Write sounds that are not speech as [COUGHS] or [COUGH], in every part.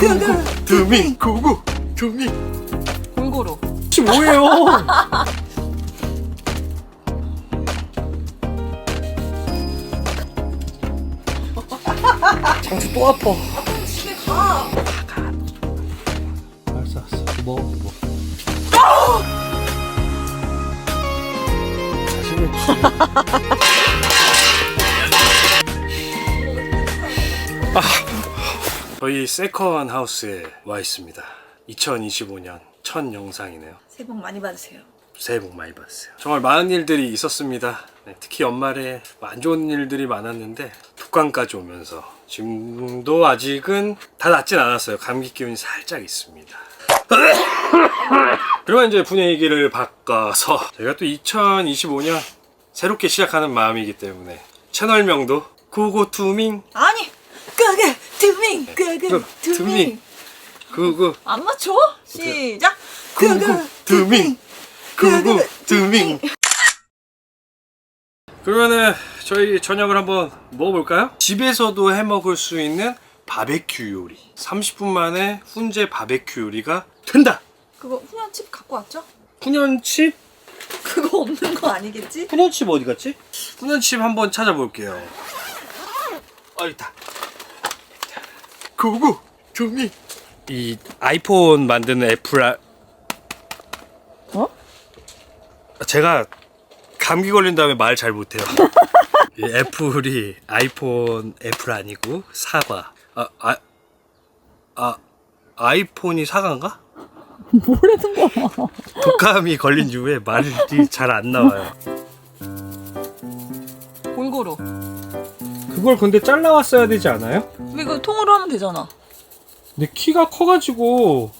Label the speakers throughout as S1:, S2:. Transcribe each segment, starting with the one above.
S1: 구구 두미 구구 두미
S2: 골고루.
S1: 혹시 뭐예요? [LAUGHS] 장수 또 아파.
S2: 집에 가.
S1: 알았어 알았어. 먹어 먹어. 자신을 아, 저희 세컨 하우스에 와 있습니다. 2025년 첫 영상이네요.
S2: 새해 복 많이 받으세요.
S1: 새해 복 많이 받으세요. 정말 많은 일들이 있었습니다. 네, 특히 연말에 안 좋은 일들이 많았는데 독감까지 오면서 지금도 아직은 다 낫진 않았어요. 감기 기운이 살짝 있습니다. [COUGHS] 그러면 이제 분위기를 바꿔서 저희가 또 2025년 새롭게 시작하는 마음이기 때문에 채널명도 구고투밍
S2: 아니, 그게 두밍, 그게
S1: 그, 두밍.
S2: 두밍.
S1: 그거
S2: 안 맞춰? 시작.
S1: 구구투밍 구구투밍 그러면은 저희 저녁을 한번 먹어볼까요? 집에서도 해 먹을 수 있는 바베큐 요리 30분 만에 훈제 바베큐 요리가 된다
S2: 그거 훈연칩 갖고 왔죠?
S1: 훈연칩?
S2: 그거 없는 거 아니겠지?
S1: 훈연칩 어디 갔지? 훈연칩 한번 찾아볼게요 어 있다 구구투밍 이 아이폰 만드는 애플 아...
S2: 어?
S1: 제가 감기 걸린 다음에 말 잘 못해요. [LAUGHS] 이 애플이 아이폰 애플 아니고 사과. 아, 아, 아 아이폰이 사과인가? [LAUGHS]
S2: 뭐라는 거야? [LAUGHS]
S1: 독감이 걸린 이후에 말이 잘 안 나와요.
S2: 골고루.
S1: 그걸 근데 잘라왔어야 되지 않아요?
S2: 왜 이거 통으로 하면 되잖아.
S1: 근데 키가 커가지고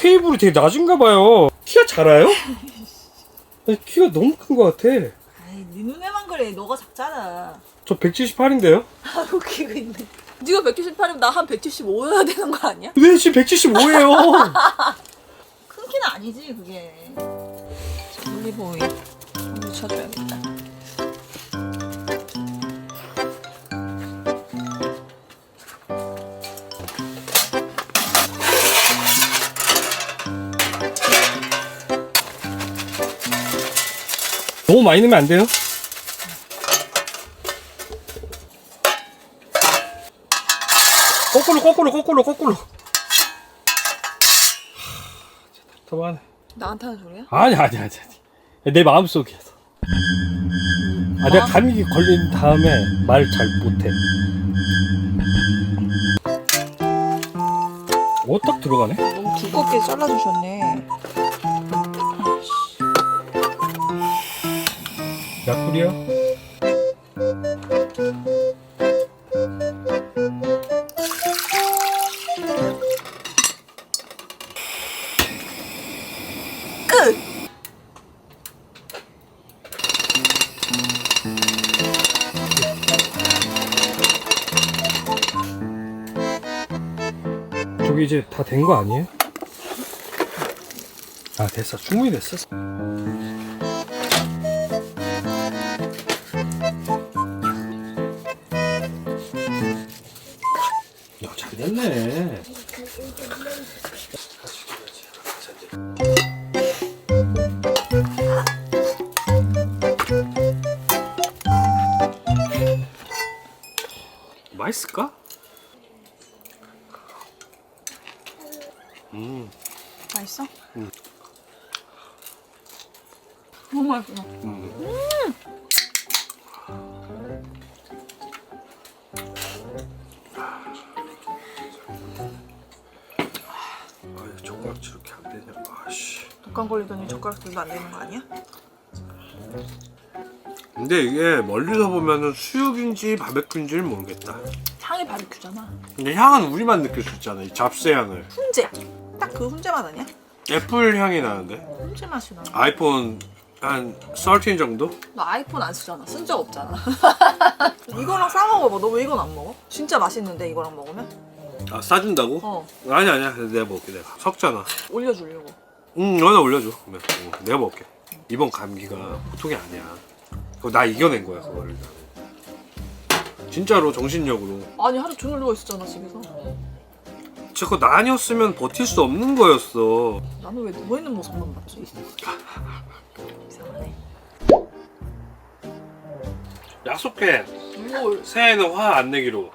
S1: 테이블이 되게 낮은가 봐요. 키가 작아요? [LAUGHS] 아니, 키가 너무 큰 것 같아.
S2: 아이, 네 눈에만 그래. 너가 작잖아.
S1: 저 178인데요?
S2: 아, 웃기고 있네. 네가 178이면 나 한 175여야 되는 거 아니야?
S1: 왜 지금 175예요? [LAUGHS]
S2: 큰 키는 아니지, 그게. 자, 올리브 오일 좀 묻혀줘야겠다.
S1: 너무 많이 넣으면 안 돼요? 거꾸로 거꾸로 거꾸로 거꾸로. 답답하네
S2: 나한테 하는 소리야?
S1: 아니 아니 아니 아니. 내 마음속에서. 아 내가 감기 걸린 다음에 말 잘 못해. 어딱 들어가네?
S2: 너무 두껍게 잘라주셨네. 끝!
S1: 저기 이제 다 된 거 아니에요? 아 됐어 충분히 됐어 맛있을까? 음
S2: 맛있어?
S1: 응.
S2: 너무 맛있어.
S1: 아유 젓가락 이렇게 안 되냐 아씨
S2: 독감 걸리더니 젓가락 들도 안 되는 거 아니야?
S1: 근데 이게 멀리서 보면은 수육인지 바베큐인지를 모르겠다
S2: 향이 바비큐잖아.
S1: 근데 향은 우리만 느낄 수 있잖아 이 잡새 향을
S2: 훈제. 딱 그 훈제 맛 아니야?
S1: 애플 향이 나는데
S2: 훈제 맛이 나.
S1: 아이폰 한 13 정도?
S2: 너 아이폰 안 쓰잖아. 쓴 적 없잖아. [LAUGHS] 이거랑 싸 먹어봐. 너 왜 이건 안 먹어? 진짜 맛있는데 이거랑 먹으면?
S1: 아 싸준다고?
S2: 어.
S1: 아니 아니야 내가 먹을게 내가 섞잖아
S2: 올려주려고.
S1: 응 하나 올려줘 그러면 응, 내가 먹을게 이번 감기가 보통이 아니야 그거 나 이겨낸 거야 그거를 나는 진짜로 정신력으로
S2: 아니 하루 종일 누워 있었잖아 집에서.
S1: 진짜 그거 나 아니었으면 버틸 수 없는 거였어.
S2: 나는 왜 누워 있는 모습만 봤지? 이상하네
S1: 약속해.
S2: 뭘
S1: 새해는 화 안 내기로.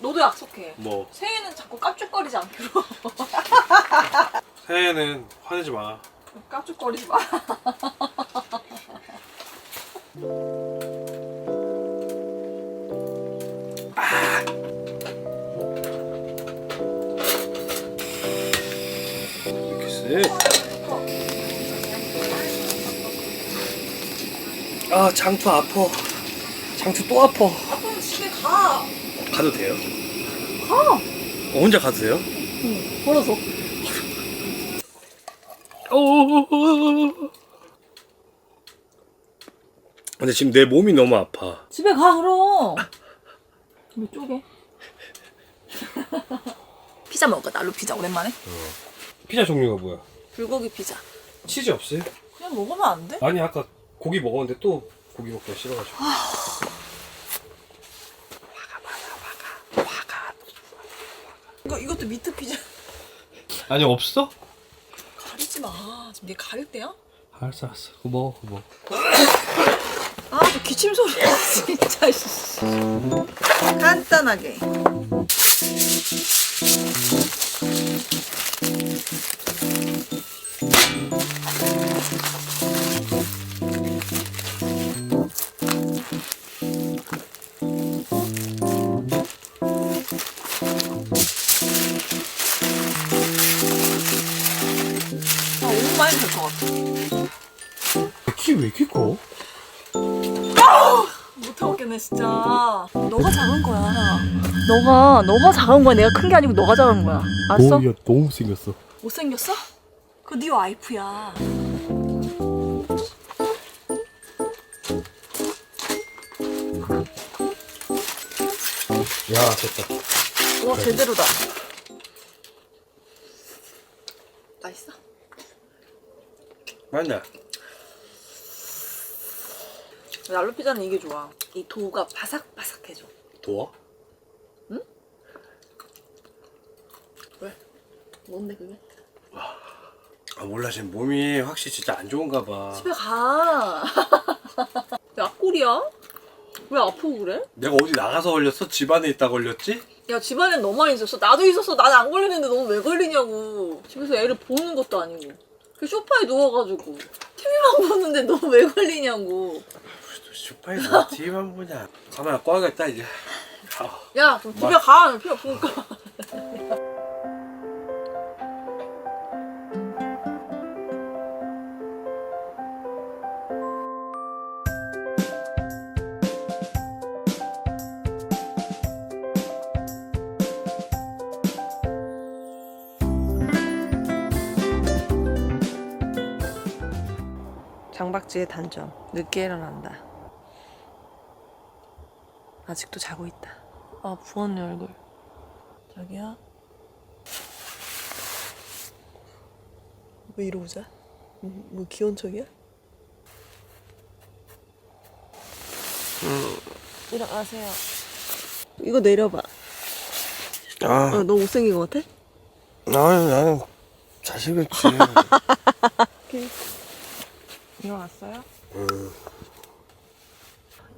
S2: 너도 약속해
S1: 뭐
S2: 새해는 자꾸 깝죽거리지 않기로 [LAUGHS]
S1: 새해는 화내지 마.
S2: 깝죽거리지 마. [LAUGHS]
S1: 아 장투 아파. 장투 또 아파.
S2: 아빠는 집에 가
S1: 가도 돼요?
S2: 가!
S1: 어, 혼자 가도 돼요?
S2: 응 걸어서
S1: 어. 근데 지금 내 몸이 너무 아파.
S2: 집에 가 그럼 왜 쪼개? [LAUGHS] 피자 먹을까? 날로 피자 오랜만에
S1: 피자 종류가 뭐야?
S2: 불고기 피자
S1: 치즈 없어요?
S2: 그냥 먹으면 안 돼?
S1: 아니 아까 고기 먹었는데 또 고기 먹기가 싫어가지고.
S2: 이거, 이것도 미트 피자
S1: 아니 없어?
S2: 가리지 마 지금 내가 가릴 때야?
S1: 알았어 알았어. 그거 먹어 그거 먹어. [LAUGHS]
S2: 아 저 기침 소리 [LAUGHS] 진짜 씨. 간단하게 진짜 너가 작은 거야 너가 너가 작은 거야 내가 큰 게 아니고 너가 작은 거야 알았어?
S1: 너무 생겼어.
S2: 못생겼어? 그거 네 와이프야
S1: 야 됐다.
S2: 와 제대로다 맛있어?
S1: 맞나?
S2: 날로 피자는 이게 좋아 이 도우가 바삭바삭해져
S1: 도와?
S2: 왜? 뭔데 그게?
S1: 아 몰라 지금 몸이 확실히 진짜 안 좋은가 봐.
S2: 집에 가 [LAUGHS] 왜 앞골이야? 왜 아프고 그래?
S1: 내가 어디 나가서 걸렸어? 집 안에 있다 걸렸지?
S2: 야 집안엔 너만 있었어 나도 있었어 나는 안 걸렸는데 너는 왜 걸리냐고 집에서 애를 보는 것도 아니고 그 소파에 누워가지고 TV만 보는데 너 왜 걸리냐고
S1: 슈퍼에 누가 TV만 보냐. 카메라 꺼야겠다 이제. 아,
S2: 야 그럼 집에 가. 필요 없으니까? 장박지의 단점. 늦게 일어난다 아직도 자고 있다 아 부었네 얼굴 자기야 왜 이러고 자? 뭐, 뭐 귀여운 척이야? 일어나세요 이거 내려봐
S1: 아,
S2: 어, 너 못생긴 것 같아?
S1: 나는 나는 잘생겼지. [LAUGHS]
S2: 일어났어요?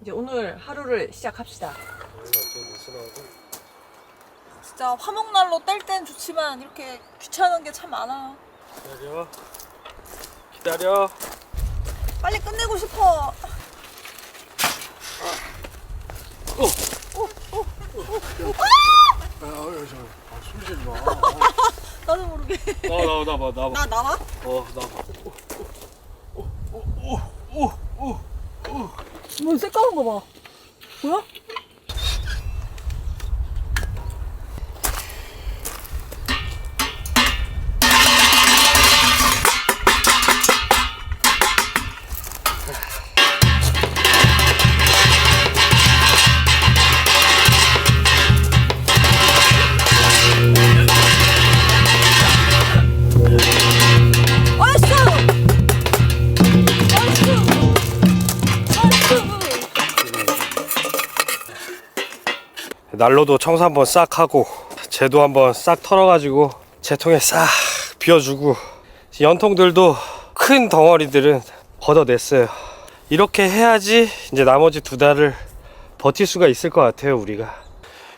S2: 이제 오늘 하루를 시작합시다. 진짜 화목난로 뗄 땐 좋지만 이렇게 귀찮은 게 참 많아.
S1: 기다려. 기다려.
S2: 빨리 끝내고 싶어.
S1: 숨쉬지 마. [LAUGHS]
S2: 나도 모르게.
S1: 나와 나와 나와 나와.
S2: 나 나와?
S1: 어 나와.
S2: 뭐 새까만 거 봐. 뭐야?
S1: 난로도 청소 한번 싹 하고 재도 한번 싹 털어가지고 재통에 싹 비워주고 연통들도 큰 덩어리들은 걷어냈어요. 이렇게 해야지 이제 나머지 두 달을 버틸 수가 있을 것 같아요 우리가.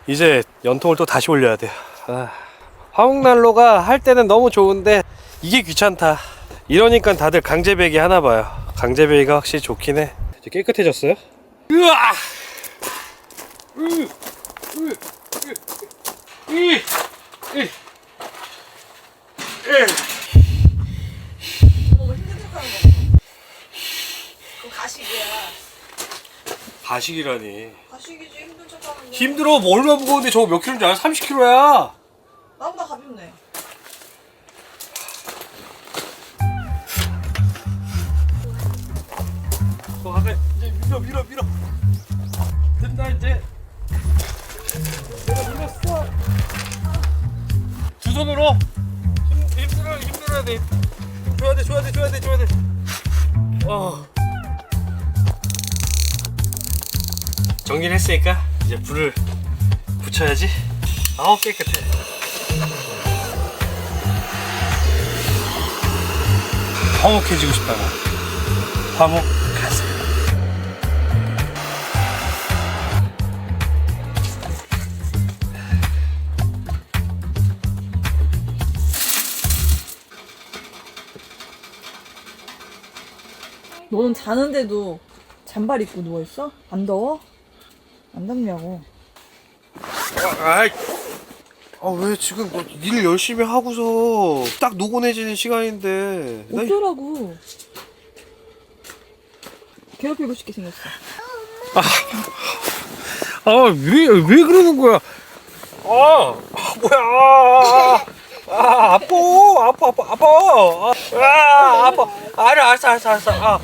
S1: 이제 연통을 또 다시 올려야 돼요. 아, 화목난로가 할 때는 너무 좋은데 이게 귀찮다. 이러니까 다들 강제배기 하나 봐요. 강제배기가 확실히 좋긴 해. 이제 깨끗해졌어요? 으아! 으.
S2: 너무 거. 가식이야.
S1: 가식이라니.
S2: 가식이지 힘든 척하는 거.
S1: 힘들어. 뭐 얼마 무거운데 저거 몇 킬로인지 알아? 30킬로야.
S2: 나보다 가볍네.
S1: 너 가까이 이제 밀어 밀어 밀어. 정리를 했으니까 이제 불을 붙여야지. 아우 깨끗해. 화목해지고 싶다 나. 화목 가세.
S2: 너는 자는데도 잠발 입고 누워 있어? 안 더워? 안 덥냐고.
S1: 아이. 아 왜 지금 뭐일 열심히 하고서 딱 노곤해지는 시간인데 나 이-
S2: 어쩌라고. 괴롭히고 싶게 생겼어.
S1: 아 왜 왜 그러는 거야? 아, 아 뭐야? 아, 아 아파 아파 아파 아파 아, 아 아파. 알아 알았어 알았어 알았어. 아